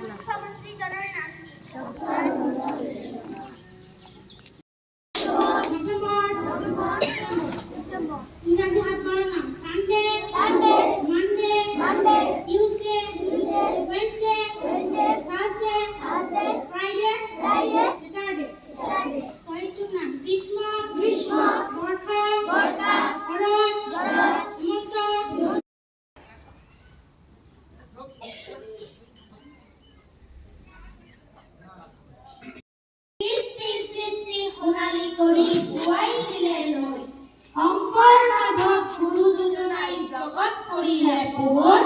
মুখ্যমন্ত্রী Là.